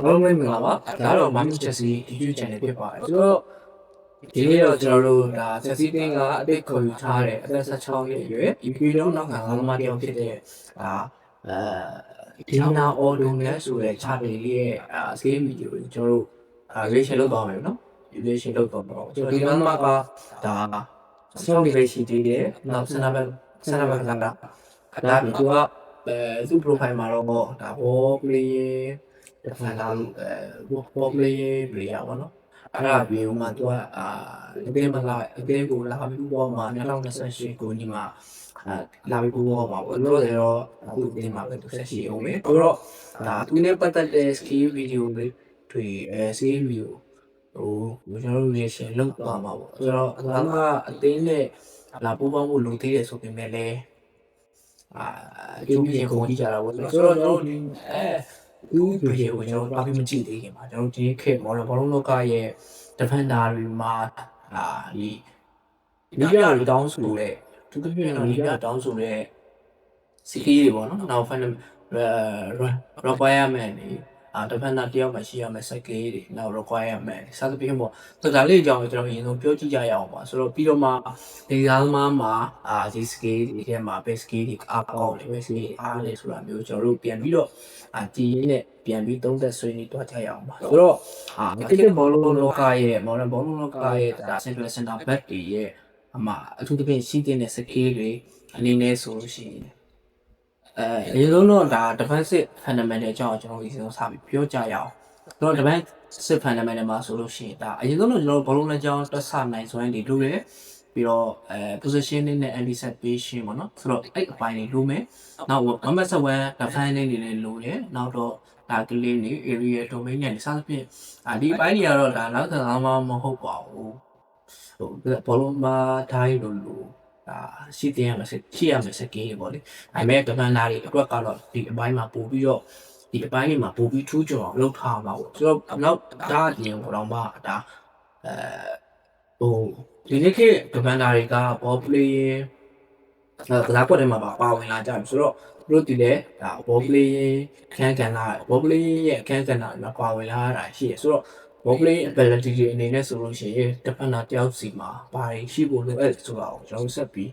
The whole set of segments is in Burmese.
အားလုံးပဲမင်္ဂလာပါဒါတော့ Mami Chelsea YouTube channel ဖြစ်ပါတယ်ဆိုတော့ဒီနေ့တော့ကျွန်တော်တို့ဒါ Chelsea တင်းကအတိတ်ခေါ်ယူထားတဲ့အသက်16နှစ်အရွယ် EP လုံးနောက်ကငါးမတယောက်ဖြစ်တဲ့ဒါအဲဒီနာအော်ဒိုနဲ့ဆိုတဲ့ chart လေးရဲ့အာ scale video ကိုကျွန်တော်တို့အာ relation လုပ်သွားမယ်နော် relation လုပ်သွားတော့ကျွန်တော်ဒီနာမကဒါဆောင်းဒီလေးရှိသေးတယ်နောက်စနဘစနဘကလာဒါပြီးသူကအဲသူ့ profile မှာတော့ဒါ ball player တစ်ခါလာအဲ ball player player ပေါ့နော်အဲ့ဒါပြီးဥမာသူကအာအကဲမလာအကဲကိုလာပြီးပေါ်မှာ2028ကိုညီမှာအာလာပြီးပေါ်မှာပေါ့လို့တော့အခုဒီမှာပဲသူဆက်ရှိအောင်ပဲအဲ့တော့ဒါသူနဲ့ပတ်သက်တဲ့ skill video တွေတွေအဲ skill video ဟိုကျွန်တော်တို့ရေရှင်လောက်သွားမှာပေါ့ဆိုတော့အလားကအသိနဲ့လာပူပေါင်းမှုလုံသေးတယ်ဆိုပေမဲ့လည်းအာအကျိုးပြင်းကုန်ကြည့်ကြတာပေါ့ဆိုတော့ကျွန်တော်တို့ဒီအဲ ဦးပြေကိုကျွန်တော်ဘာဖြစ်မကြည့်သေးခင်မှာကျွန်တော်ဒီခေတ်မော်ဒယ်ဘောလုံးလောကရဲ့ defender တွေမှာအာဒီမိပြတွေတောင်းဆိုတဲ့သူတို့ပြန်တော့မိပြတောင်းဆိုတဲ့စီးတွေပေါ့နော်နောက် final requirement တွေအာ defender တယောက်မှရှိရမယ် set ကလေးတွေနောက် requirement စသဖြင့်ပေါ့ဒါဒါလေးအကြောင်းကိုကျွန်တော်အရင်ဆုံးပြောကြည့်ကြရအောင်ပါဆိုတော့ပြီးတော့မှဒီကားသမားမှာအာဒီ scale တွေထဲမှာ base scale တွေအားကောင်းတယ် base scale တွေအားလေဆိုတာမျိုးကျွန်တော်တို့ပြန်ပြီးတော့အာဒီရင်းနဲ့ပြန်ပြီးသုံးသက်ဆွေးနွေးတွားကြရအောင်ပါဆိုတော့အာကစ်ဘောလုံးလောကရဲ့ modern ဘောလုံးလောကရဲ့ဒါ central center back တွေရဲ့အမှအထူးသဖြင့်ရှိတဲ့ scale တွေအနေနဲ့ဆိုလို့ရှိရင် အဲအရင်ဆုံးတော့ဒါ defensive fundamental အကြောင်းကျွန်တော်ဒီဆုံးစပြီးပြောကြရအောင်တော့ defensive fundamental မှာဆိုလို့ရှိရင်ဒါအရင်ဆုံးတော့ကျွန်တော်ဘောလုံးလက်ကြောင်းတက်ဆနိုင်စွမ်းတွေလိုတယ်ပြီးတော့အဲ positioning နဲ့ anticipation ပေါ့နော်ဆိုတော့အဲ့အပိုင်းတွေလိုမယ်နောက် number 7 defense တွေလည်းလိုတယ်နောက်တော့ဒါကလေးနေ area domain နဲ့စသဖြင့်အာဒီအပိုင်းတွေကတော့ဒါနောက်ခံအားမဟုတ်ပါဘူးဟိုဘောလုံးမှာတိုင်းလိုလို ဒါရှိတင်ရမယ်ရှိရမယ်စကေးပေါ့လေဒါပေမဲ့ဒမန်နာတွေအတွက်ကတော့ဒီအပိုင်းမှာပို့ပြီးတော့ဒီအပိုင်းတွေမှာပို့ပြီးထူးကျော်အောင်လုပ်ထားမှာပေါ့ဆိုတော့နောက်ဒါအပြင်ဘောလုံးမှာဒါအဲဟိုဒီနေ့ခေတ်ဒမန်နာတွေကဘောပလေးအဲကစားကွက်ထဲမှာပါပါဝင်လာကြပြီဆိုတော့သူတို့ဒီလေဒါဘောပလေးအခန်းကဏ္ဍဘောပလေးရဲ့အခန်းကဏ္ဍမှာပါဝင်လာတာရှိရဆိုတော့ ball play ability တွေအနေနဲ့ဆိုလို့ရှိရင် defender တယောက်စီမှာဘာတွေရှိဖို့လိုအပ်ဆိုတာကိုကျွန်တော်ဆက်ပြီး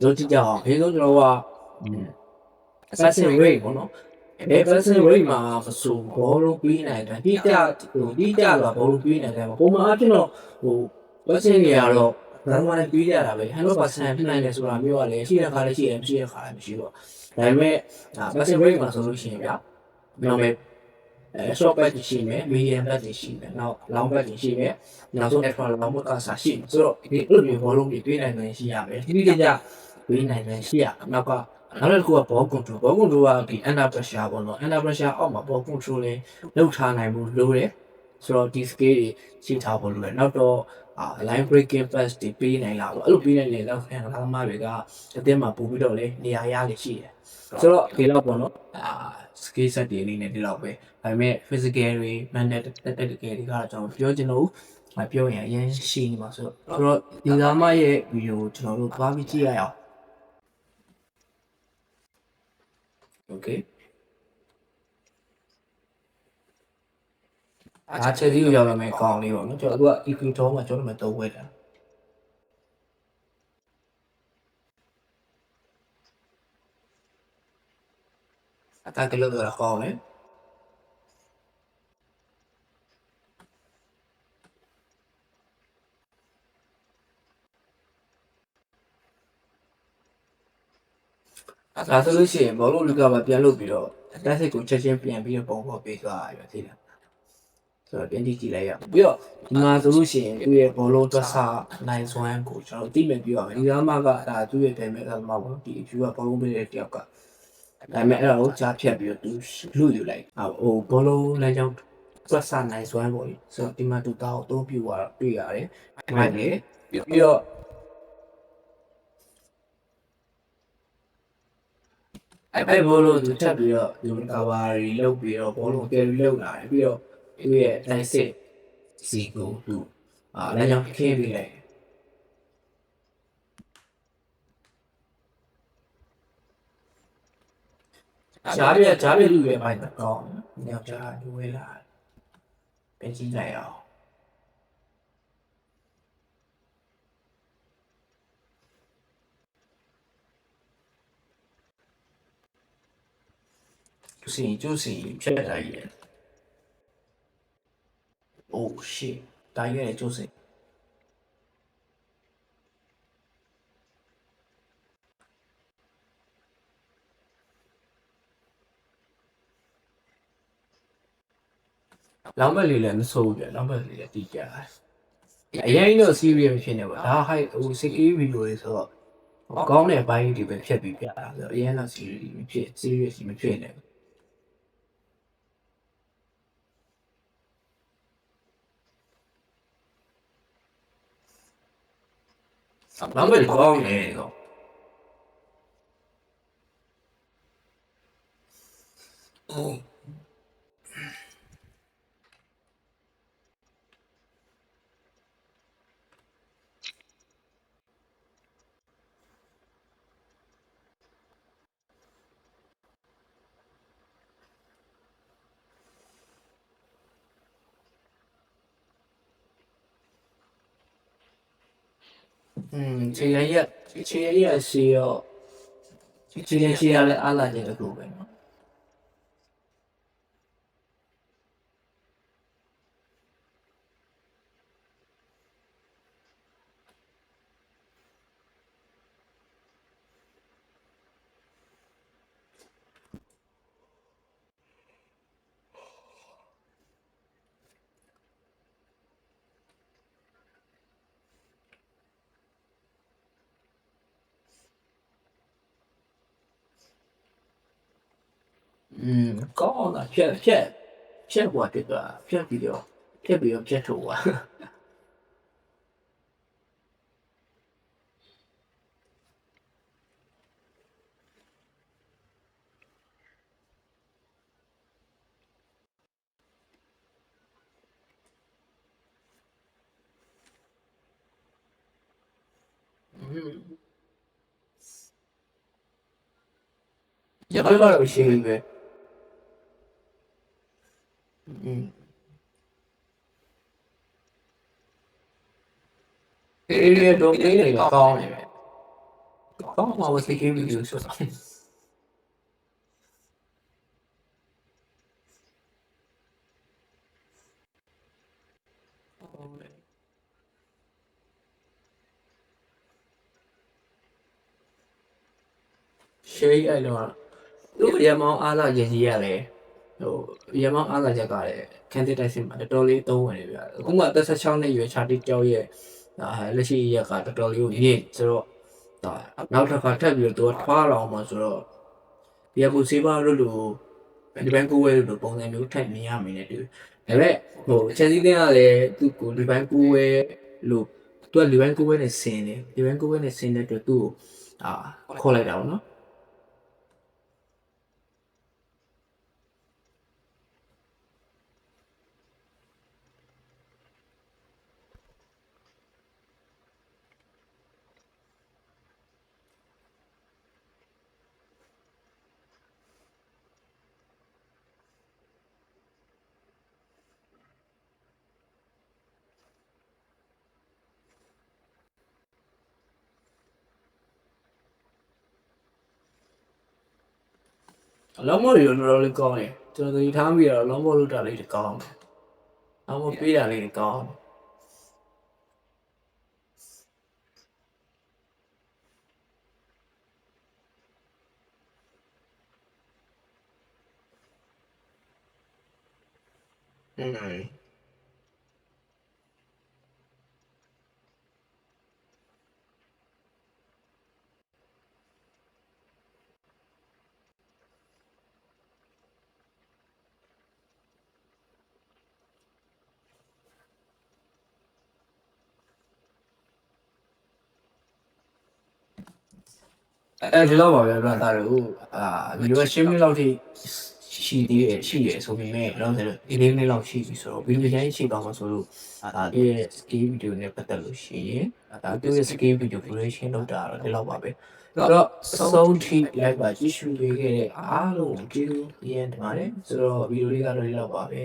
ပြောကြည့်ကြအောင်အရင်ဆုံးကျွန်တော်က assassin rate ပေါ့နော်အဲ assassin rate မှာမဆိုဘောလုံးပြီးနိုင်တယ်တိကျဟိုတိကျတော့ဘောလုံးပြီးနိုင်တယ်ပုံမှန်အဖြစ်တော့ဟို passing တွေကတော့ဘာမှလည်းပြီးရတာပဲ100%ဖြစ်နိုင်တယ်ဆိုတာမျိုးကလည်းရှိတဲ့ခါလည်းရှိတယ်မရှိတဲ့ခါလည်းမရှိတော့ဒါပေမဲ့ဒါ passing rate မှာဆိုလို့ရှိရင်ဗျာနောက်မဲ့ အဲ short back ရှိမယ် medium back ရှိမယ်နောက် long back ရှိမယ်နောက်ဆုံး extra long back ကစားရှိမယ်ဆိုတော့ဒီအဲ့လိုမျိုးဘောလုံးတွေတွေးနိုင်တယ်ရှိရမယ်ဒီနေ့ကြတွေးနိုင်တယ်ရှိရနောက်ကနောက်တစ်ခုက ball control ball control ကဒီ under pressure ပေါ့နော် under pressure အောက်မှာ ball control လေးလုပ်ထားနိုင်မှုလိုတယ်ဆိုတော့ဒီ scale တွေရှိထားဖို့လိုတယ်နောက်တော့အာ line breaking pass တွေပေးနိုင်လားဆိုအဲ့လိုပေးနိုင်တယ်လောက်ခံလာသမားတွေကအတင်းမှာပို့ပြီးတော့လေနေရာရလေရှိတယ်ဆိုတော့ဒီလောက်ပေါ့နော်အာ skill set တွေအနေနဲ့ဒီလောက်ပဲဒါပေမဲ့ physical တွေ mental tactical တွေကတော့ကျွန်တော်ပြောချင်လို့မပြောရင်အရင်ရှိနေမှာဆိုတော့ဆိုတော့ဒီသားမရဲ့ video ကိုကျွန်တော်တို့သွားပြီးကြည့်ရအောင် okay အားချက်စီကိုရောက်လာမယ်ကောင်းလေးပေါ့နော်ကျွန်တော်တို့က equator မှာကျွန်တော်တို့မတော့ဝဲတာအတက်ကလေးတော့ကောင်းတယ်အဲဒါဆိုလို့ရှိရင်ဘောလုံးလူကပါပြန်လုပ်ပြီးတော့တက်စစ်ကိုချက်ချင်းပြန်ပြီးတော့ပုံပေါ်ပေးသွားရပြီသိလား ဆိုတော့ပြန်ကြည့်ကြည့်လိုက်ရအောင်ပြီးတော့ဒီမှာဆိုလို့ရှိရင်သူ့ရဲ့ဘောလုံးတွက်ဆနိုင်စွမ်းကိုကျွန်တော်သိမယ်ပြောရမယ်ဒီကမှကဒါသူ့ရဲ့ပြန်မဲ့ကမှပေါ့ဒီ view ကဘောလုံးပေးတဲ့တယောက်ကဒါပေမဲ့အဲ့ဒါကိုကြားဖြတ်ပြီးတော့သူလူယူလိုက်ဟိုဘောလုံးလမ်းကြောင်းတွက်ဆနိုင်စွမ်းပေါ့လေဆိုတော့ဒီမှာသူတောက်အသုံးပြုသွားတွေ့ရတယ်အဲ့ဒါလေပြီးတော့အဲ့အဲ့ဘောလုံးသူတက်ပြီးတော့ဒီကာဘာရီလုတ်ပြီးတော့ဘောလုံးကယ်ရီလုတ်လာတယ်ပြီးတော့ သူ့ရဲ့နိုင်စစ်စီကိုသူအာလည်းကြောင့်ခင်းပြီးလိုက်ဂျားပြဂျားပြလူရဲ့ဘိုင်းတော့ကောင်းတယ်။ညောင်ဂျားလူဝဲလာတယ်ပြန်ကြည့်လိုက်အောင်ကျူစီကျူစီဖြတ်လိုက်ရဲ့ Oh shit တာရွယ်ကျူစီလောင်းဘက်လေးလည်းမစိုးဘူးပြလောင်းဘက်လေးလည်းတီးကြတယ်အရင်တော့ serious မဖြစ်နေပါဒါဟိုက်ဟို CA video လေးဆိုတော့ကောင်းတဲ့ဘိုင်းတွေပဲဖြတ်ပြီးပြတာဆိုတော့အရင်တော့ serious မဖြစ် serious မဖြစ်နေဘူး လောင်းဘက်လေးကောင်းနေတော့อื มခြေရရက်ခြေရရက်စီရောခြေရခြေရလည်းအားလာတယ်လို့ 嗯高傲的骗骗骗过这个骗不了骗不了骗走我嗯。也不知道有新人 အေးရတော့အေးရကောင်းနေပဲကောင်းမှာဝစီကေဗီဒီယိုဆိုတာရှေးအဲ့တော့သူ့ရမောင်းအားလာရင်ကြီးရတယ်ဟိုရမောင်းအားလာချက်ကလည်းခန်းတစ်တိုက်စင်မှာတော်တော်လေးသုံးဝင်နေပြတယ်အခုမှတက်16နှစ်ရွယ်ချာတိကြောက်ရဲ့ ဒါလက်ရှိရက်ကတော်တော်လေးကိုမြင့်ဆိုတော့ဒါနောက်တစ်ခါထပ်ပြီးတော့သူကထွားလောင်မှာဆိုတော့ဒီအခုစေးပါလို့လို့ဒီဘန်ကူဝဲလို့ပုံစံမျိုးထပ်မြင်ရမယ်နဲ့တူဒါပေမဲ့ဟိုချက်စီးတင်းကလည်းသူ့ကိုဒီဘန်ကူဝဲလို့သူကဒီဘန်ကူဝဲနဲ့ဆင်းတယ်ဒီဘန်ကူဝဲနဲ့ဆင်းတဲ့အတွက်သူ့ကိုအာခေါ်လိုက်တာပေါ့နော် လောင်းမော်တွေတော့တော်တော်လေးကောင်းတယ်ကျွန်တော်ဒီထားပြီးတော့လောင်းမော်လောက်တာလေးတွေကောင်းတယ်လောင်းမော်ပေးတာလေးတွေကောင်းတယ်อืม အဲဒီလောက်ပါပဲဗျာဒါတို့အာဗီဒီယိုရှင်းမိလောက်ထိရှိသေးတယ်ရှိရဆိုပေမဲ့တော့ဆိုဒီလေးနှစ်လောက်ရှိပြီဆိုတော့ဗီဒီယိုတိုင်းရှိတော့မှဆိုလို့ဒါဒီ skill video နဲ့ပတ်သက်လို့ရှိရင်ဒါသူရဲ့ skill video creation လုပ်တာတော့ဒီလောက်ပါပဲအဲ့တော့ဆုံးထိလိုက်ပါကြည့်ရှုပေးခဲ့တဲ့အားလုံးကိုကျေးဇူးတင်ပါတယ်ဆိုတော့ဗီဒီယိုလေးကတော့ဒီလောက်ပါပဲ